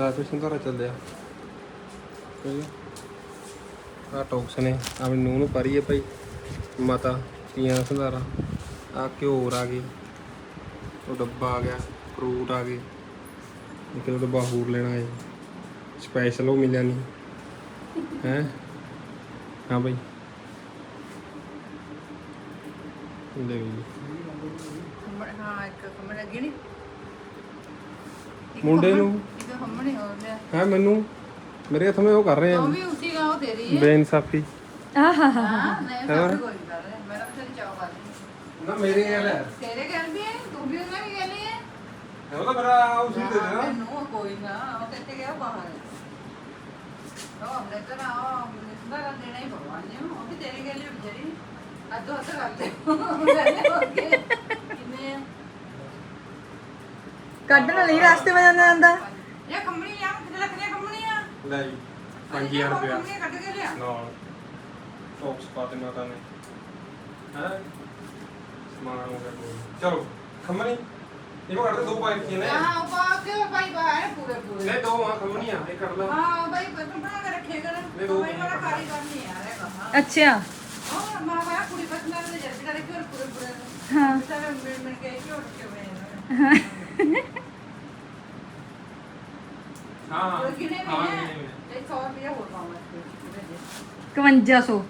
ਲੈ ਫਿਰ ਸੰਧਾਰਾ ਚੱਲਦੇ ਆ। ਆ ਟੌਕਸ ਨੇ ਆਪਣੀ ਨੂੰਹ ਨੂੰ ਪਰੀ ਹੈ ਭਾਈ। ਮਾਤਾ ਤੀਆਂ ਸੰਧਾਰਾ। ਆ ਘਿਓਰ ਆ ਗਈ ਉਹ ਡੱਬਾ ਆ ਗਿਆ ਫਰੂਟ ਆ ਗਏ। ਇੱਕ ਡੱਬਾ ਹੋਰ ਲੈਣਾ ਹੈ ਸਪੈਸ਼ਲ ਉਹ ਮਿਲਿਆ ਨਹੀਂ ਹੈ? ਹਾਂ ਭਾਈ। ਲੈ ਵੀ। ਹਾਂ ਇੱਕ ਕਮਰੇ ਗਿਣੀ ਮੁੰਡੇ ਨੂੰ ਹੋ ਮੈਨੂੰ? ਮੇਰੇ ਹੱਥ ਮੈਂ ਉਹ ਕਰ ਰਹੇ ਉਹ ਆ ਵੀ ਉਸੇ ਦਾ ਉਹ ਬੇਇਨਸਾਫੀ। ਰਿਹਾ। ਵੀ ਤੇਰੀ ਚਾਹ ਕਰ ਨਾ ਮੇਰੇ ਗੱਲ ਹੈ। ਤੇਰੇ ਗੱਲ ਵੀ ਹੈ? ਤੂੰ ਵੀ ਉਹਨਾਂ ਦੀ ਗੱਲ ਹੈ ਉਹ ਤਾਂ ਮੇਰਾ ਉਹ ਸੀ ਦੇ ਦੇਣਾ ਮੈਨੂੰ ਕੋਈ ਨਾ ਉਹ ਕਿੱਥੇ ਗਿਆ ਬਾਹਰ। ਉਹ ਆਪਣੇ ਤਾਂ ਨਾ ਨਿੰਦਾ ਕਰ ਦੇਣਾ ਹੀ ਭਗਵਾਨ ਨੇ। ਉਹ ਵੀ ਤੇਰੀ ਗੱਲ ਹੈ ਵਿਚਾਰੀ। ਅੱਧੋ ਅੱਧ ਕਰਦੇ ਕਿੰਨੇ ਆ? ਕੱਢਣ ਲਈ ਰਸਤੇ ਵਿੱਚ ਜਾਂਦਾ। ਜਾਂਦਾ ਇਹ ਕੰਪਨੀ ਆ ਕਿਤੇ ਲੱਗ ਰਿਹਾ ਕੰਪਨੀ ਆ ਲੈ ਜੀ 5000 ਰੁਪਇਆ ਕੰਪਨੀ ਕੱਢ ਕੇ ਲਿਆ। ਨਾਲ ਟੌਪਸ ਪਾਤੇ ਮਾਤਾ ਨੇ। ਹੈ? ਸਮਾਨ ਹੋ ਗਿਆ ਕੋਈ। ਚਲੋ ਖੰਮਣੀ ਇਹੋ ਕੱਢ ਦੇ ਦੋ ਪਾਈਪ ਕੀ ਨੇ ਹਾਂ ਪਾ ਕੇ ਭਾਈ ਬਾਹਰ ਪੂਰੇ ਪੂਰੇ। ਨਹੀਂ ਦੋ ਆ ਖੰਮਣੀਆਂ ਇਹ ਕੱਢ ਲਾ। ਹਾਂ ਭਾਈ ਬਰਤਨ ਬਣਾ ਕੇ ਰੱਖੇ ਕਰ। ਨਹੀਂ, ਦੋ ਭਾਈ ਬੜਾ ਕਾਰੀਗਰ ਨਹੀਂ ਆ ਰਿਹਾ ਕਹਾ ਅੱਛਾ। ਉਹ ਮਾਂ ਬਾਪ ਕੁੜੀ ਪਸੰਦ ਦੇ ਜੱਜ ਕਰੇ ਕਿ ਪੂਰੇ ਪੂਰੇ। ਹਾਂ। ਸਾਰੇ ਮਿਲ ਮਿਲ ਕੇ ਝੋੜ ਕੇ ਵੇ ਹਾਂ ਹਾਂ ਉਹ ਕਿਨੇ ਹਾਂ, ਵੀ ਗਿਣੇ ਹੈ ਵੀ ਨੇ। ਤੇ 100 ਰੁਪਏ ਹੋਰ ਪਾਉਂਗਾ ਤੇ 5100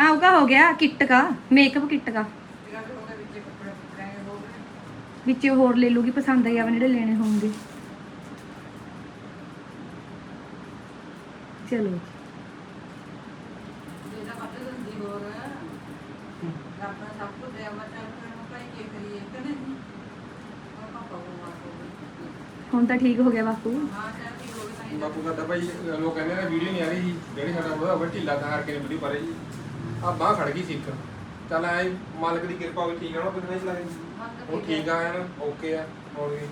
ਆਉਗਾ ਹੋ ਗਿਆ ਕਿੱਟ का ਮੇਕਅਪ ਕਿੱਟ का ਵਿੱਚ ਹੋਰ ਲੈ ਲੂਗੀ, ਪਸੰਦ ਆਈ ਆਵੇ ਜਿਹੜੇ ਲੈਣੇ ਹੋਣਗੇ। ਚਲੋ ਹੁਣ ਤਾਂ ਠੀਕ ਹੋ ਗਿਆ ਬਾਪੂ। ਬਾਪੂ ਸਾਡਾ ਭਾਈ ਲੋਕ ਕਹਿੰਦੇ ਨੇ ਵੀਡੀਓ ਨਹੀਂ ਆ ਰਹੀ ਜੀ ਜਿਹੜੀ ਸਾਡਾ ਉਹਦਾ ਉਹ ਢਿੱਲਾ ਤਾਂ ਕਰਕੇ ਵੀਡੀਓ ਪਾ ਰਹੀ ਜੀ ਆ ਬਾਹ ਖੜ ਗਈ ਸੀ ਇੱਕ। ਚੱਲ ਐ ਮਾਲਕ ਦੀ ਕਿਰਪਾ ਹੋਈ ਠੀਕ ਆ ਨਾ ਕੁਝ ਨਹੀਂ ਲੱਗੇ ਹੁਣ ਠੀਕ ਆ ਐਨ ਓਕੇ ਆ ਹੁਣ ਵੀ।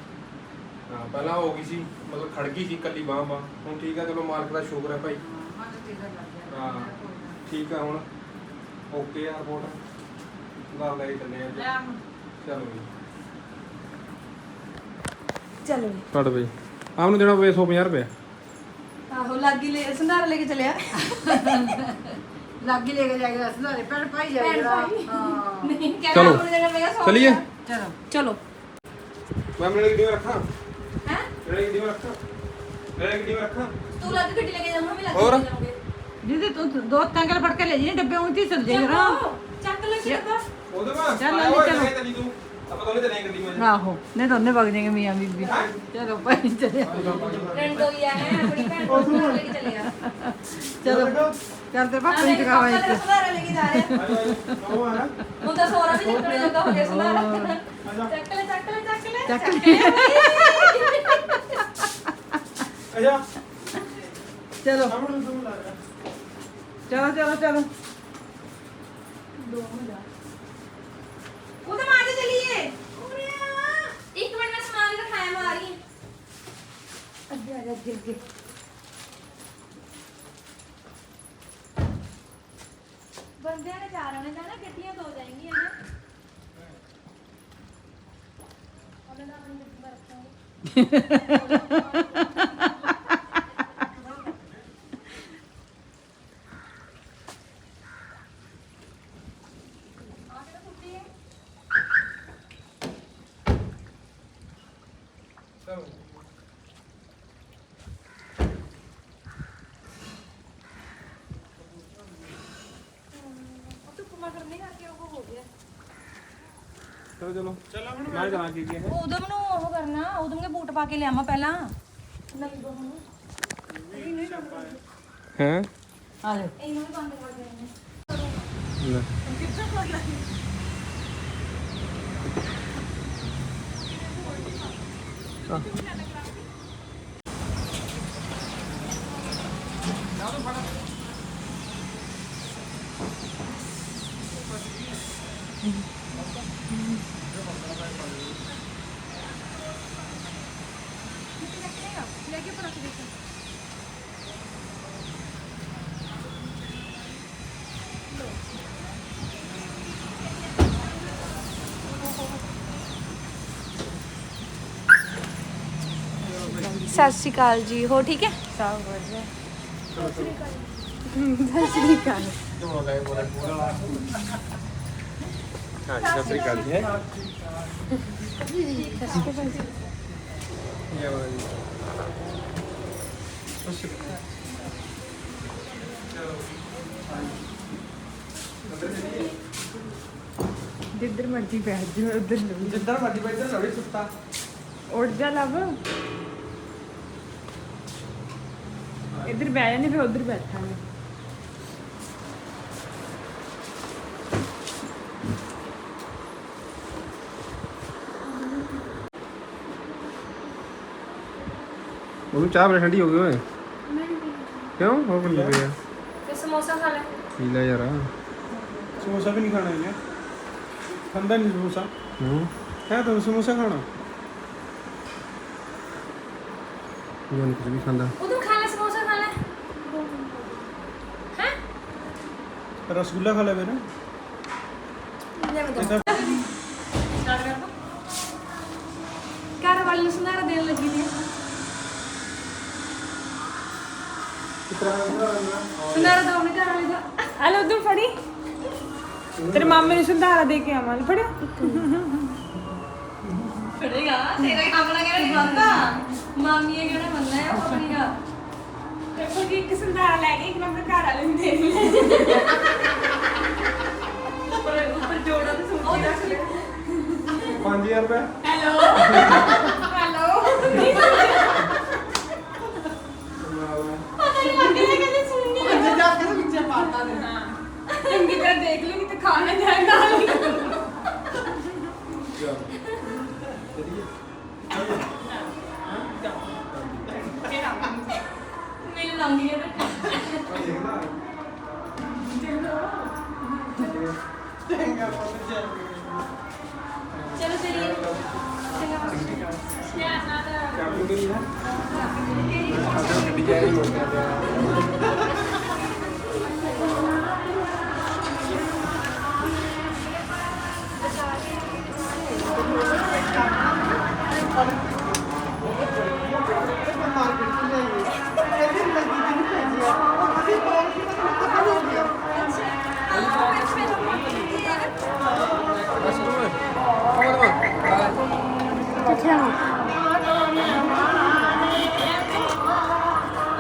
ਹਾਂ ਪਹਿਲਾਂ ਹੋ ਗਈ ਸੀ ਮਤਲਬ ਖੜ ਗਈ ਸੀ ਕੱਲੀ ਬਾਹ ਬਾਹ। ਹੁਣ ਠੀਕ ਆ ਚਲੋ ਮਾਲਕ ਦਾ ਸ਼ੁਕਰ ਹੈ ਭਾਈ। ਹਾਂ ਠੀਕ ਆ ਹੁਣ। ਓਕੇ ਆ ਰਿਪੋਰਟ ਗੱਲ ਲੈ ਚੱਲੇ ਆ ਚਲੋ ਜੀ। ਚਲੋ ਕੱਢ ਬਈ। ਆਪ ਨੂੰ ਦੇਣਾ ਪਵੇ 150 ਰੁਪਏ ਆਹੋ ਲਾਗੀ ਲੈ ਸੰਧਾਰ ਲੈ ਕੇ ਚਲਿਆ ਲਾਗੀ ਲੈ ਕੇ ਜਾਏਗਾ ਸੁਧਾਰੇ ਪੈਣ ਪਾਈ ਭੈਣ ਜਾਏਗਾ ਭਾਈ। ਹਾਂ ਨਹੀਂ ਚਲੋ। ਆਪਣੇ ਜਗ੍ਹਾ ਮੈਂ ਕਿਹਾ ਸੌ ਚਲਿਏ। ਰੁਪਇਆ। ਚਲੋ ਚਲੋ ਮੈਂ ਆਪਣੇ ਗੱਡੀ ਵਿੱਚ ਰੱਖਾਂ ਹੈ ਮੇਰੇ ਗੱਡੀ ਵਿੱਚ ਰੱਖਾਂ ਮੇਰੇ ਗੱਡੀ ਵਿੱਚ ਰੱਖਾਂ ਤੂੰ ਲੱਗ ਗੱਡੀ ਲੈ ਕੇ ਜਾਵਾਂ ਮੈਂ ਲੱਗ ਹੋਰ? ਕੇ ਜਾਵਾਂਗੇ ਜਿਹਦੇ ਤੂੰ ਦੋ ਚੱਲ ਚਲੋ। ਚੱਲੇ ਚੱਲੀ ਦੋਨੇ ਚੱਲੇ ਗੱਡੀ ਆਹੋ ਨਹੀਂ ਉਹਨੇ ਵਗ ਜਾਏਗੇ ਮੀਆਂ ਬੀਬੀ। ਚਲੋ ਭਾਈ ਚਲੇ ਫਰੈਂਡ ਹੋਈ ਆ ਹੈ ਆਪਣੀ ਭੈਣ ਨੂੰ ਸੰਧਾਰ ਲੈ ਕੇ ਚੱਲਿਆ। ਚਲੋ ਚੱਲ ਤੇ ਪਾਪਾ ਨੂੰ ਪਾਪਾ ਤੇਰਾ ਇੱਥੇ ਸੰਧਾਰ ਲੈ ਕੇ ਜਾ ਰਿਹਾ। ਹੁਣ ਤਾਂ ਸੋਰਾ ਵੀ ਚੱਕਣੇ ਲੱਗਾ ਹੋ ਗਿਆ ਸੰਧਾਰ। ਚੱਕ ਲੈ ਚੱਕ ਲੈ ਚੱਕ ਲੈ ਚੱਕ ਲੈ। ਅੱਛਾ। ਚਲੋ। ਚਲੋ ਚਲੋ ਚਲੋ। ਉਹਦੇ ਮਾਰ ਕੇ ਚਲੀਏ ਉਰੇ ਆ ਇੱਕ ਮਿੰਟ ਮੈਂ ਸਮਾਨ ਦਿਖਾਇਆ ਮੈਂ ਆ ਰਹੀ ਹਾਂ ਅੱਗੇ ਆ ਜਾ ਅੱਗੇ ਅੱਗੇ। ਬੰਦਿਆਂ ਨੇ ਚਾਰਾਂ ਨੇ ਜਾਣਾ ਗੱਡੀਆਂ ਦੋ ਜਾਣਗੀਆਂ ਨਾ। ਉਹਨਾਂ ਦਾ ਆਪਣੀ ਗੱਡੀ ਮੈਂ ਰੱਖਾਂਗੇ ਆ ਕਿਹੜਾ ਸੁੱਤੀ ਹੈ ਚਲੋ ਉਹ ਧੁੱਪ ਮਗਰ ਨਹੀਂ ਕਰਕੇ ਉਹ ਹੋ ਗਿਆ ਚਲੋ। ਚਲੋ ਮੈਂ ਜਾਣਾ ਕੀ ਕੀ ਹੈ ਉਦਮ ਨੂੰ ਉਹ ਕਰਨਾ ਉਦਮ ਕੇ ਬੂਟ ਪਾ ਕੇ ਲਿਆਵਾਂ ਪਹਿਲਾਂ। ਨਹੀਂ ਦੋ ਹੁਣ ਹੈ? ਆ ਲੈ ਇਹਨੂੰ ਵੀ ਬੰਦ ਕਰ ਦੇਣਾ। ਸਤਿ ਸ਼੍ਰੀ ਅਕਾਲ ਜੀ ਹੋ ਠੀਕ ਹੈ ਸਭ ਵਧੀਆ ਸਤਿ ਸ਼੍ਰੀ ਅਕਾਲ ਹਾਂ ਸਤਿ ਸ੍ਰੀ ਅਕਾਲ ਜੀ ਇਹ ਵਾਲਾ ਜੀ ਸਤਿ ਸ਼੍ਰੀ ਅਕਾਲ ਜਿੱਧਰ ਮਰਜ਼ੀ ਬੈਠ ਜਾ ਉਧਰ ਨੂੰ ਜਿੱਧਰ ਮਰਜ਼ੀ ਬੈਠੇ ਲੜੀ ਸੁੱਤਾ ਉੱਠ ਜਾ ਲਵ ਇੱਧਰ ਬਹਿ ਜਾਨੇ ਫਿਰ ਉਧਰ ਚਾਹ ਬੜੀ ਠੰਡੀ ਹੋ ਗਈ ਓਏ। ਕਿਉਂ? ਹੋਰ ਕੁਝ ਨਹੀਂ ਪਿਆ ਸਮੋਸਾ ਖਾ ਲੈ। ਪੀ ਲੈ ਸਮੋਸਾ ਵੀ ਨਹੀਂ ਖਾਣਾ ਇਹਨੇ। ਖਾਂਦਾ ਨਹੀਂ ਸਮੋਸਾ। ਹੂੰ। ਹੈ ਤਾਂ ਸਮੋਸਾ ਖਾਣਾ। ਇਹ ਕੁਝ ਵੀ ਖਾਂਦਾ। ਉਦੋਂ ਖਾ ਲੈ ਸਮੋਸਾ ਖਾ ਲੈ। ਹੈ? ਰਸਗੁੱਲਾ ਖਾ ਲੈ ਮੇਰੇ ਲੈ ਨੂੰ ਸੁਨਾਰਾ ਦੇਣ ਲੱਗੀ। ਸੰਧਾਰਾ ਦੋ ਮਿੰਟ ਆਣੇ ਦਾ। ਆ ਲੋ ਤੂੰ ਫੜੀ। ਤੇਰੇ ਮਾਮੇ ਨੂੰ ਸੰਧਾਰਾ ਦੇ ਕੇ ਆਵਾਂ ਫੜਿਆ ਫੜੇਗਾ? ਤੇਰਾ ਕੰਮ ਨਾ ਕਰੇ ਬੰਦਾ ਮਾਮੀ ਇਹ ਕਿਹੜਾ ਮੰਨਣਾ ਹੈ ਉਹ ਆਪਣੀਗਾ ਦੇਖੋ ਕਿ ਇੱਕ ਸੰਧਾਰਾ ਲੈ ਕੇ ਇੱਕ ਨੰਬਰ ਘਰ ਵਾਲੇ ਨੂੰ ਦੇ ਦੇ। ਉੱਪਰ ਉੱਪਰ ਜੋੜਾ ਤੇ ਸੁਣ 5000 ਰੁਪਏ। ਹੈਲੋ। ਤਰ੍ਹਾਂ ਦੇਖ ਲਓ ਨਹੀਂ ਤੇ ਖਾ ਨਾ ਜਾਏ ਨਾਲ ਹੀ। ਮੈਨੂੰ ਲਾਉਂਦੀ ਹੈ ਨਾ ਚਲੋ ਚਲੀਏ ਚੰਗਾ ਧਿਆਨ ਨਾਲ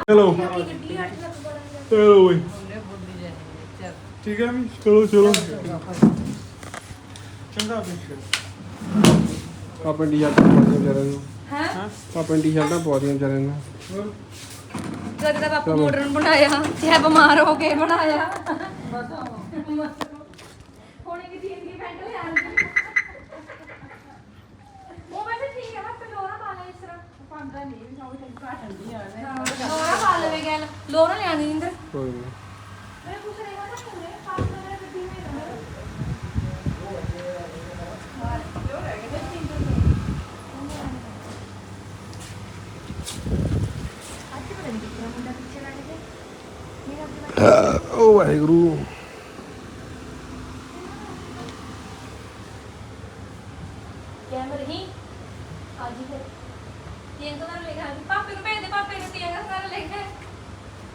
ਚਲੋ। ਚਲੋ ਬਈ। ਠੀਕ ਹੈ ਮੈਂ ਚਲੋ ਚਲੋ। ਚੰਗਾ ਬਈ। ਆਪਣੀ ਸ਼ਰਟਾਂ ਪਾਉਂਦੇ ਵਿਚਾਰੇ ਨੂੰ। ਹਾਂ? ਆਪਣੀ ਸ਼ਰਟਾਂ ਪਾਉਂਦੇ ਵਿਚਾਰੇ ਨੂੰ। ਲੱਗਦਾ ਬਾਪੂ ਮਾਡਰਨ ਬਣਾਇਆ ਚਾਹੇ ਬਿਮਾਰ ਹੋ ਕੇ ਬਣਾਇਆ। ਹੁਣ ਇੱਕ ਜੀਨ ਦੀ ਪੈਂਟ ਲਿਆ ਲੋਰਾ ਪਾ ਲਵੇ ਗੱਲ ਲੋਰਾ ਲਿਆਣੀ ਇੰਦਰ ਕੋਈ ਨਹੀਂ ਮੈਂ ਪੁੱਛ ਰਹੀ ਹਾਂ ਨਾ ਕਿਵੇਂ ਪਾਸ ਵਗੈਰਾ ਗੱਡੀ में ਓ ਵਾਹਿਗੁਰੂ।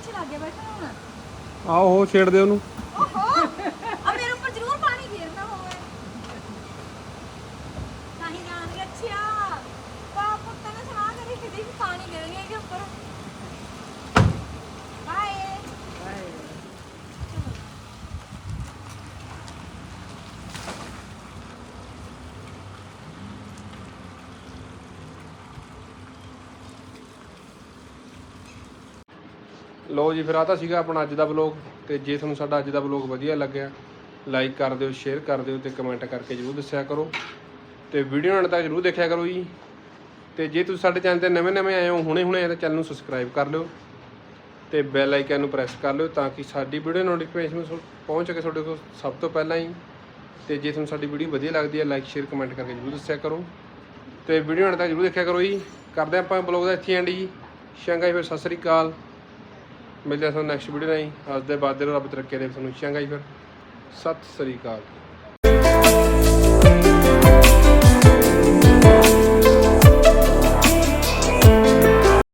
ਪਿੱਛੇ ਲੱਗ ਗਿਆ ਬੈਠਾ ਹੁਣ। ਆਓ ਉਹ ਛੇੜ ਦੇ ਉਹਨੂੰ। ਲਓ ਜੀ, ਫਿਰ ਆ ਤਾਂ ਸੀਗਾ ਆਪਣਾ ਅੱਜ ਦਾ ਵਲੌਗ ਤੇ ਜੇ ਤੁਹਾਨੂੰ ਸਾਡਾ ਅੱਜ ਦਾ ਵਲੌਗ ਵਧੀਆ ਲੱਗਿਆ ਲਾਈਕ ਕਰ ਦਿਓ ਸ਼ੇਅਰ ਕਰ ਦਿਓ ਤੇ ਕਮੈਂਟ ਕਰਕੇ ਜਰੂਰ ਦੱਸਿਆ ਕਰੋ। ਤੇ ਵੀਡੀਓ ਨਾਲ ਤੱਕ ਜਰੂਰ ਦੇਖਿਆ ਕਰੋ ਜੀ। ਤੇ ਜੇ ਤੁਸੀਂ ਸਾਡੇ ਚੈਨਲ ਤੇ ਨਵੇਂ-ਨਵੇਂ ਆਏ ਹੋ ਹੁਣੇ-ਹੁਣੇ ਆਏ ਤਾਂ ਚੈਨਲ ਨੂੰ ਸਬਸਕ੍ਰਾਈਬ ਕਰ ਲਿਓ ਤੇ ਬੈਲ ਆਈਕਨ ਨੂੰ ਪ੍ਰੈਸ ਕਰ ਲਿਓ ਤਾਂ ਕਿ ਸਾਡੀ ਵੀਡੀਓ ਨੋਟੀਫਿਕੇਸ਼ਨ ਪਹੁੰਚ ਸਕੇ ਤੁਹਾਡੇ ਕੋਲ ਸਭ ਤੋਂ ਪਹਿਲਾਂ ਹੀ। ਤੇ ਜੇ ਤੁਹਾਨੂੰ ਸਾਡੀ ਵੀਡੀਓ ਵਧੀਆ ਲੱਗਦੀ ਹੈ ਲਾਈਕ ਸ਼ੇਅਰ ਕਮੈਂਟ ਕਰਕੇ ਜਰੂਰ ਦੱਸਿਆ ਕਰੋ। ਤੇ ਵੀਡੀਓ ਨਾਲ ਤੱਕ ਜਰੂਰ ਦੇਖਿਆ ਕਰੋ ਜੀ। ਕਰਦੇ ਹਾਂ ਆਪਾਂ ਬਲੌਗ ਦਾ ਇੱਥੇ ਐਂਡ ਜੀ। ਸ਼ੰਗਾਈ ਫਿਰ ਸਤਿ ਸ੍ਰੀ ਅਕਾਲ। ਮਿਲਦੇ ਹਾਂ ਤੁਹਾਨੂੰ ਨੈਕਸਟ ਵੀਡੀਓ ਨਾਲ ਜੀ ਅੱਜ ਦੇ ਬਾਅਦ ਦੇ ਰੱਬ ਤਰੱਕੀ ਦੇ ਤੁਹਾਨੂੰ ਸ਼ੰਗਾਈ ਫਿਰ। ਸਤਿ ਸ੍ਰੀ ਅਕਾਲ।